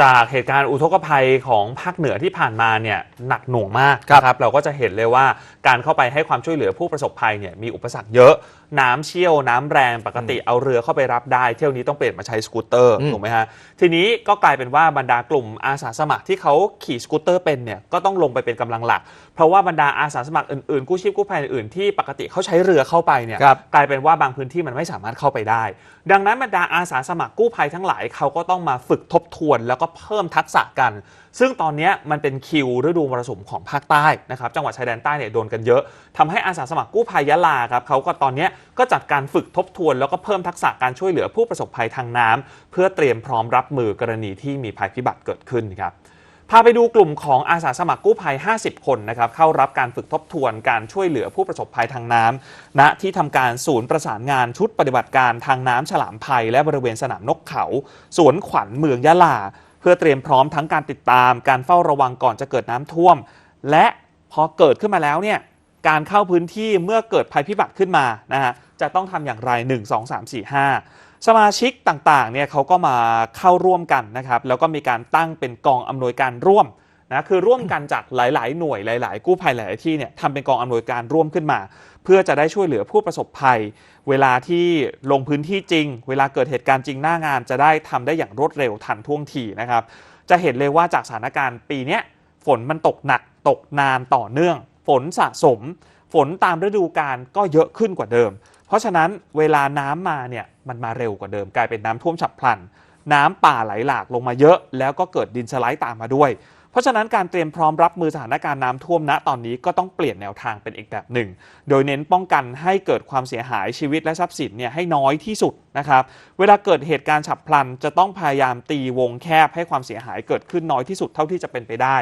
จากเหตุการณ์อุทกภัยของภาคเหนือที่ผ่านมาเนี่ยหนักหน่วงมากครับนะครับเราก็จะเห็นเลยว่าการเข้าไปให้ความช่วยเหลือผู้ประสบภัยเนี่ยมีอุปสรรคเยอะ น้ำเชี่ยวน้ำแรงปกติเอาเรือเข้าไปรับได้ เที่ยวนี้ต้องเปลี่ยนมาใช้สกูตเตอร์อืมถูกไหมฮะทีนี้ก็กลายเป็นว่าบรรดากลุ่มอาสาสมัครที่เขาขี่สกูตเตอร์เป็นเนี่ยก็ต้องลงไปเป็นกำลังหลัก เพราะว่าบรรดาอาสาสมัครอื่นๆกู้ชีพกู้ภัยอื่นๆที่ปกติเขาใช้เรือเข้าไปเนี่ยครับกลายเป็นว่าบางพื้นที่มันไม่สามารถเข้าไปได้ ดังนั้นบรรดาอาสาสมัครกู้ภัยทั้งหลายเขาก็ต้องมาฝึกทบทวน แล้วก็เพิ่มทักษะกัน ซึ่งตอนเนี้ยมันเป็นคิวฤดูมรสุมของภาคใต้นะครับจังหวัดชายแดนใต้เนี่ยโดนกันเยอะทำให้อาสาสมัครกู้ภัยยะลาครับเขาก็ตอนเนี้ยก็จัดการฝึกทบทวน แล้วก็เพิ่มทักษะการช่วยเหลือผู้ประสบภัยทางน้ำเพื่อเตรียมพร้อมรับมือกรณีที่มีภัยพิบัติเกิดขึ้นครับพาไปดูกลุ่มของอาสาสมัครกู้ภัย 50 คนนะครับเข้ารับการฝึกทบทวนการช่วยเหลือผู้ประสบภัยทางน้ำณที่ทำการศูนย์ประสานงานชุดปฏิบัติการทางน้ำฉลามภัย และบริเวณสนามนกเขาสวนขวัญเมืองยะลา เพื่อเตรียมพร้อมทั้งการติดตาม การเฝ้าระวังก่อนจะเกิดน้ำท่วม และพอเกิดขึ้นมาแล้วเนี่ย การเข้าพื้นที่เมื่อเกิดภัยพิบัติขึ้นมานะฮะจะต้องทำอย่างไร 1 2 3 4 5 สมาชิกต่างๆเนี่ยเขาก็มาเข้าร่วมกันนะครับแล้วก็มีการตั้งเป็นกองอำนวยการร่วมนะคือร่วมกันจากหลาย ๆ หน่วยหลาย ๆ กู้ภัยหลาย ๆ ที่เนี่ยทำเป็นกองอำนวยการร่วมขึ้นมา เพื่อจะได้ช่วยเหลือผู้ประสบภัย เวลาที่ลงพื้นที่จริง เวลาเกิดเหตุการณ์จริงหน้างาน จะได้ทำได้อย่างรวดเร็วทันท่วงทีนะครับจะเห็นเลยว่าจากสถานการณ์ปีนี้ฝนมันตกหนักตกนานต่อเนื่อง ฝนสะสม ฝนตามฤดูกาลก็เยอะขึ้นกว่าเดิม เพราะฉะนั้นเวลาน้ำมาเนี่ยมันมาเร็วกว่าเดิม กลายเป็นน้ำท่วมฉับพลัน น้ำป่าไหลหลากลงมาเยอะ แล้วก็เกิดดินสไลด์ตามมาด้วย เพราะฉะนั้นการเตรียมพร้อมรับมือสถานการณ์น้ำท่วมณตอนนี้ก็ต้องเปลี่ยนแนวทางเป็นอีกแบบหนึ่ง โดยเน้นป้องกันให้เกิดความเสียหายชีวิตและทรัพย์สินเนี่ยให้น้อยที่สุดนะครับเวลาเกิดเหตุการณ์ฉับพลัน จะต้องพยายามตีวงแคบให้ความเสียหายเกิดขึ้นน้อยที่สุดเท่าที่จะเป็นไปได้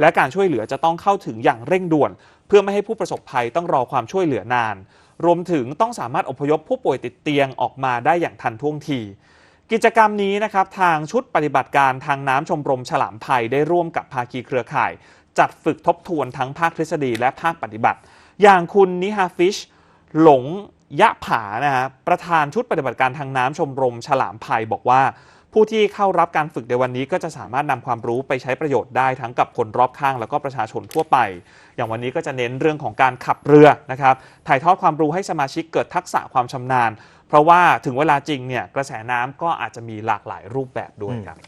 และการช่วยเหลือจะต้องเข้าถึงอย่างเร่งด่วน เพื่อไม่ให้ผู้ประสบภัยต้องรอความช่วยเหลือนาน รวมถึงต้องสามารถอพยพผู้ป่วยติดเตียงออกมาได้อย่างทันท่วงที กิจกรรมนี้นะครับทางชุดปฏิบัติการทางน้ำชมรมฉลามภัยได้ร่วมกับภาคีเครือข่าย จัดฝึกทบทวนทั้งภาคทฤษฎีและภาคปฏิบัติ อย่างคุณนิฮาฟิช หลงยะผานะฮะประธานชุดปฏิบัติการทางน้ำชมรมฉลามภัยบอกว่า ผู้ที่เข้ารับการฝึกในวันนี้ก็จะสามารถนำความรู้ไปใช้ประโยชน์ได้ทั้งกับคนรอบข้าง แล้วก็ประชาชนทั่วไป อย่างวันนี้ก็จะเน้นเรื่องของการขับเรือนะครับถ่ายทอดความรู้ให้สมาชิกเกิดทักษะความชำนาญ เพราะว่าถึงเวลาจริงเนี่ยกระแสน้ำก็อาจจะมีหลากหลายรูปแบบด้วยครับ